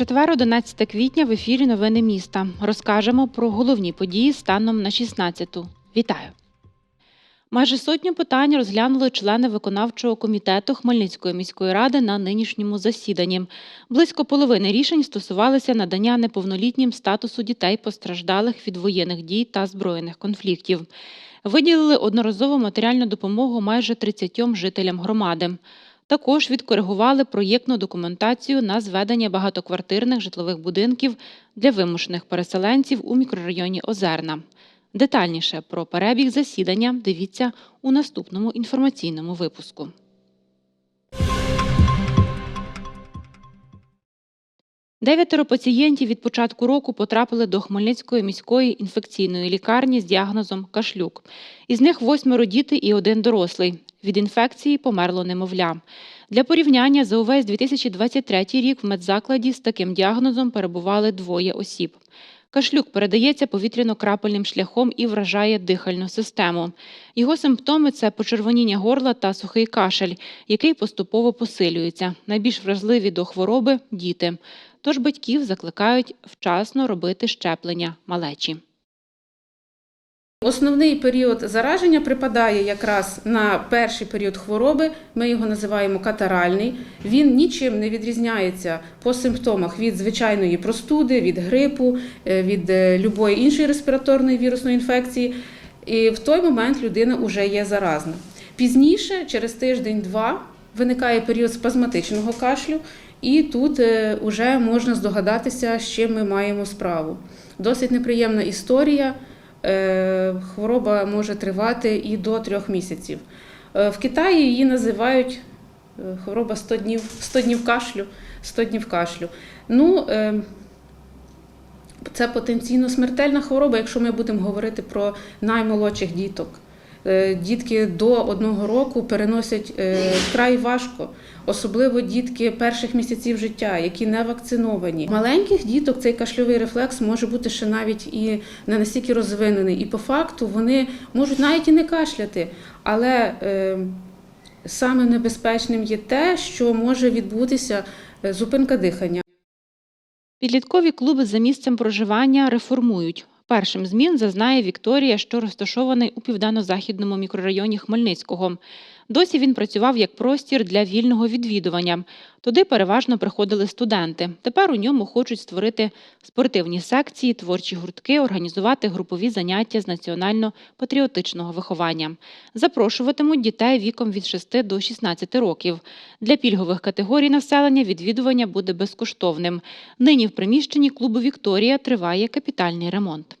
Четвер, 11 квітня в ефірі Новини міста. Розкажемо про головні події станом на 16-ту. Вітаю! Майже сотню питань розглянули члени виконавчого комітету Хмельницької міської ради на нинішньому засіданні. Близько половини рішень стосувалися надання неповнолітнім статусу дітей постраждалих від воєнних дій та збройних конфліктів. Виділили одноразову матеріальну допомогу майже 30 жителям громади. Також відкоригували проєктну документацію на зведення багатоквартирних житлових будинків для вимушених переселенців у мікрорайоні Озерна. Детальніше про перебіг засідання дивіться у наступному інформаційному випуску. Дев'ятеро пацієнтів від початку року потрапили до Хмельницької міської інфекційної лікарні з діагнозом кашлюк. Із них восьмеро діти і один дорослий. Від інфекції померло немовля. Для порівняння за увесь 2023 рік в медзакладі з таким діагнозом перебували двоє осіб. Кашлюк передається повітряно-крапельним шляхом і вражає дихальну систему. Його симптоми це почервоніння горла та сухий кашель, який поступово посилюється. Найбільш вразливі до хвороби діти. Тож батьків закликають вчасно робити щеплення малечі. Основний період зараження припадає якраз на перший період хвороби. Ми його називаємо катаральний. Він нічим не відрізняється по симптомах від звичайної простуди, від грипу, е, від е, любої іншої респіраторної вірусної інфекції. І в той момент людина вже є заразна. Пізніше, через тиждень-два, виникає період спазматичного кашлю, і тут вже можна здогадатися, з чим ми маємо справу. Досить неприємна історія. Е, Хвороба може тривати і до трьох місяців. Е, В Китаї її називають е, хвороба 100 днів, 100 днів кашлю. 100 днів кашлю. Ну, це потенційно смертельна хвороба, якщо ми будемо говорити про наймолодших діток. Е, Дітки до одного року переносять е, вкрай важко, особливо дітки перших місяців життя, які не вакциновані. Маленьких діток цей кашльовий рефлекс може бути ще навіть і не настільки розвинений. І по факту вони можуть навіть і не кашляти, але е, саме небезпечним є те, що може відбутися зупинка дихання. Підліткові клуби за місцем проживання реформують. Першим змін зазнає Вікторія, що розташований у південно-західному мікрорайоні Хмельницького. Досі він працював як простір для вільного відвідування. Туди переважно приходили студенти. Тепер у ньому хочуть створити спортивні секції, творчі гуртки, організувати групові заняття з національно-патріотичного виховання. Запрошуватимуть дітей віком від 6 до 16 років. Для пільгових категорій населення відвідування буде безкоштовним. Нині в приміщенні клубу Вікторія триває капітальний ремонт.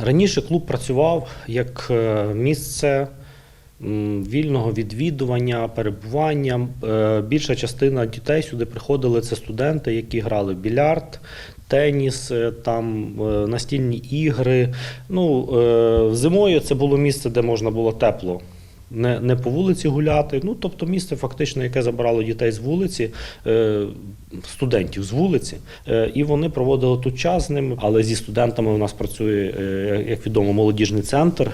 Раніше клуб працював як е, місце вільного відвідування, перебування. Е, Більша частина дітей сюди приходили це студенти, які грали в більярд, теніс, е, там е, настільні ігри. Ну, зимою це було місце, де можна було тепло. Не, не по вулиці гуляти, ну тобто місце, фактично, яке забирало дітей з вулиці, е, студентів з вулиці, е, і вони проводили тут час з ними. Але зі студентами у нас працює, е, як відомо, молодіжний центр,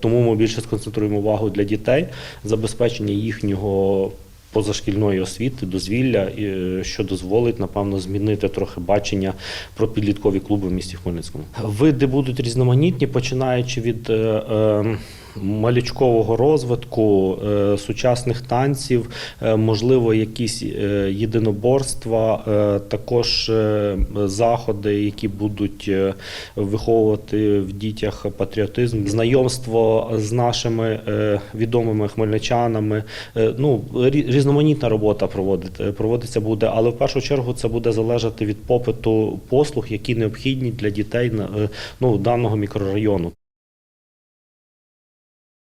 тому ми більше сконцентруємо увагу для дітей, забезпечення їхнього. Позашкільної освіти, дозвілля, що дозволить, напевно, змінити трохи бачення про підліткові клуби в місті Хмельницькому. Види будуть різноманітні, починаючи від малючкового розвитку, е, сучасних танців, е, можливо, якісь е, єдиноборства, також заходи, які будуть виховувати в дітях патріотизм, знайомство з нашими відомими хмельничанами. Ну, рі- різноманітна робота проводить, проводиться буде, але в першу чергу це буде залежати від попиту послуг, які необхідні для дітей ну, даного мікрорайону.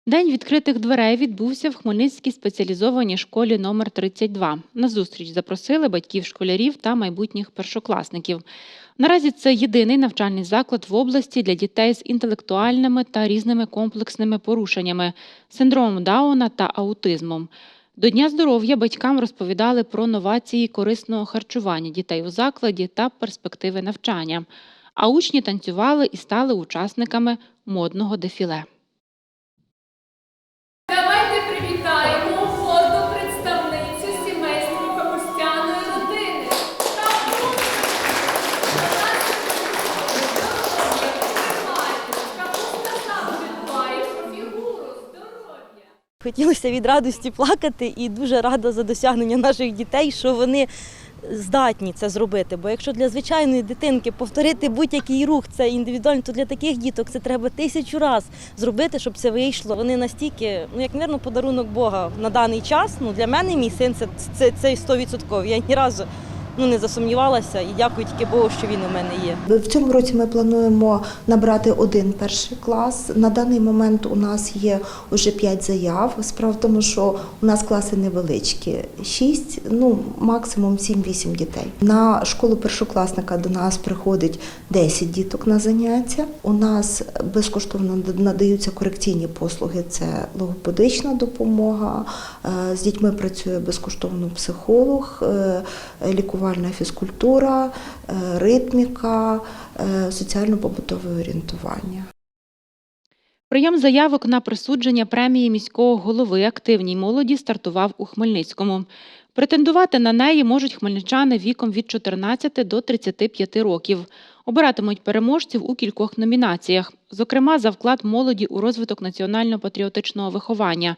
День відкритих дверей відбувся в Хмельницькій спеціалізованій школі номер 32. На зустріч запросили батьків школярів та майбутніх першокласників. Наразі це єдиний навчальний заклад в області для дітей з інтелектуальними та різними комплексними порушеннями, синдромом Дауна та аутизмом. До Дня здоров'я батькам розповідали про новації корисного харчування дітей у закладі та перспективи навчання. А учні танцювали і стали учасниками модного дефіле. Хотілося від радості плакати і дуже рада за досягнення наших дітей, що вони здатні це зробити. Бо якщо для звичайної дитинки повторити будь-який рух це індивідуально, то для таких діток це треба тисячу разів зробити, щоб це вийшло. Вони настільки, ну як мирно, подарунок Бога на даний час. Ну для мене мій син це це, це 100%. Я ні разу ну не засумнівалася і дякую тільки Богу, що він у мене є. В цьому році ми плануємо набрати один перший клас. На даний момент у нас є вже п'ять заяв. Справа в тому, що у нас класи невеличкі, шість, ну максимум 7-8 дітей. На школу першокласника до нас приходить 10 діток на заняття. У нас безкоштовно надаються корекційні послуги. Це логопедична допомога. Е, З дітьми працює безкоштовно психолог, е, лікувальна фізкультура, е, ритміка, е, соціально-побутове орієнтування. Прийом заявок на присудження премії міського голови активній молоді стартував у Хмельницькому. Претендувати на неї можуть хмельничани віком від 14 до 35 років. Обиратимуть переможців у кількох номінаціях, зокрема за вклад молоді у розвиток національно-патріотичного виховання,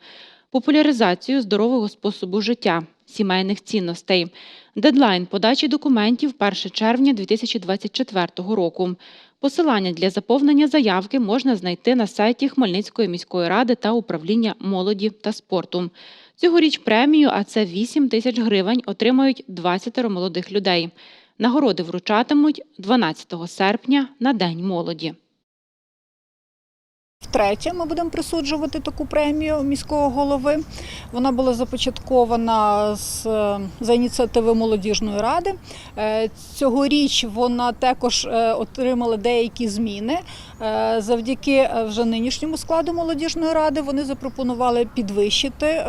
популяризацію здорового способу життя, сімейних цінностей. Дедлайн подачі документів 1 червня 2024 року. Посилання для заповнення заявки можна знайти на сайті Хмельницької міської ради та управління молоді та спорту. Цьогоріч премію, а це 8 тисяч гривень, отримають 20 молодих людей. Нагороди вручатимуть 12 серпня на День молоді. Втретє ми будемо присуджувати таку премію міського голови. Вона була започаткована з, е, за ініціативи молодіжної ради. Е, Цьогоріч вона також е, отримала деякі зміни. Завдяки вже нинішньому складу молодіжної ради вони запропонували підвищити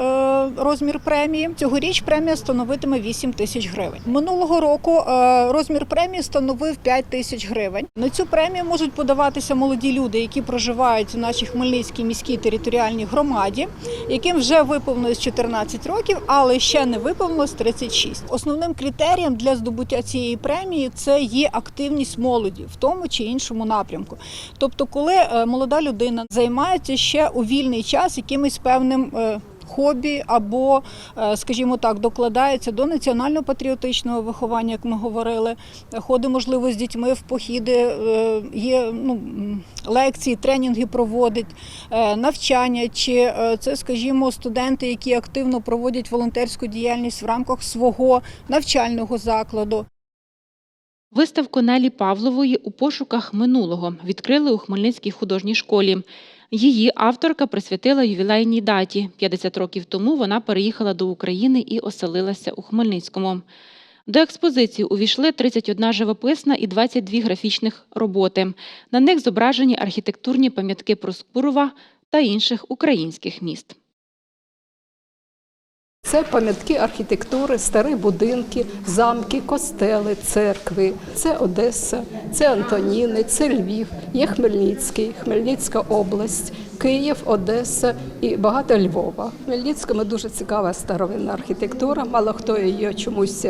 розмір премії. Цьогоріч премія становитиме 8 тисяч гривень. Минулого року розмір премії становив 5 тисяч гривень. На цю премію можуть подаватися молоді люди, які проживають нашій Хмельницькій міській територіальній громаді, яким вже виповнилось 14 років, але ще не виповнилось 36. Основним критерієм для здобуття цієї премії це є активність молоді в тому чи іншому напрямку. Тобто, коли е, молода людина займається ще у вільний час якимось певним. Хобі або, е, скажімо так, докладається до національно-патріотичного виховання, як ми говорили, ходить, можливо, з дітьми в похіди, е, є ну, лекції, тренінги проводить, е, навчання, чи це, скажімо, студенти, які активно проводять волонтерську діяльність в рамках свого навчального закладу. Виставку Нелі Павлової у пошуках минулого відкрили у Хмельницькій художній школі. Її авторка присвятила ювілейній даті. 50 років тому вона переїхала до України і оселилася у Хмельницькому. До експозиції увійшли 31 живописна і 22 графічних роботи. На них зображені архітектурні пам'ятки Проскурова та інших українських міст. Це пам'ятки архітектури, старі будинки, замки, костели, церкви. Це Одеса, це Антоніни, це Львів, є Хмельницький, Хмельницька область, Київ, Одеса і багато Львова. Хмельницькому дуже цікава старовинна архітектура. Мало хто її чомусь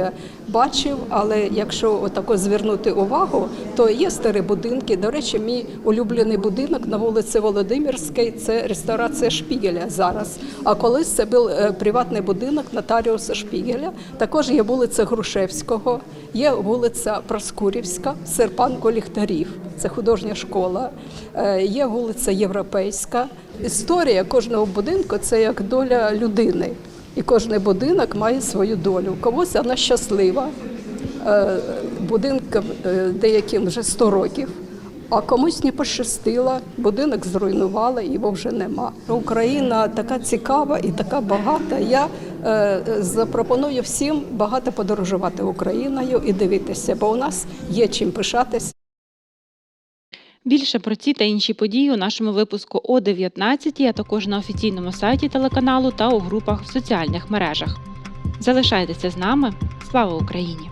бачив, але якщо отако звернути увагу, то є старі будинки. До речі, мій улюблений будинок на вулиці Володимирській це ресторація Шпігеля зараз. А колись це був е, приватний будинок нотаріуса Шпігеля. Також є вулиця Грушевського, є вулиця Проскурівська, Серпанко Ліхтарів. Це художня школа. Е, Є вулиця Європейська. Історія кожного будинку це як доля людини. І кожен будинок має свою долю. Комусь вона щаслива, е, будинкам е, деяким вже 100 років, а комусь не пощастило, будинок зруйнували, його вже нема. Україна така цікава і така багата. Я запропоную всім багато подорожувати Україною і дивитися, бо у нас є чим пишатися. Більше про ці та інші події у нашому випуску о 19, а також на офіційному сайті телеканалу та у групах в соціальних мережах. Залишайтеся з нами. Слава Україні!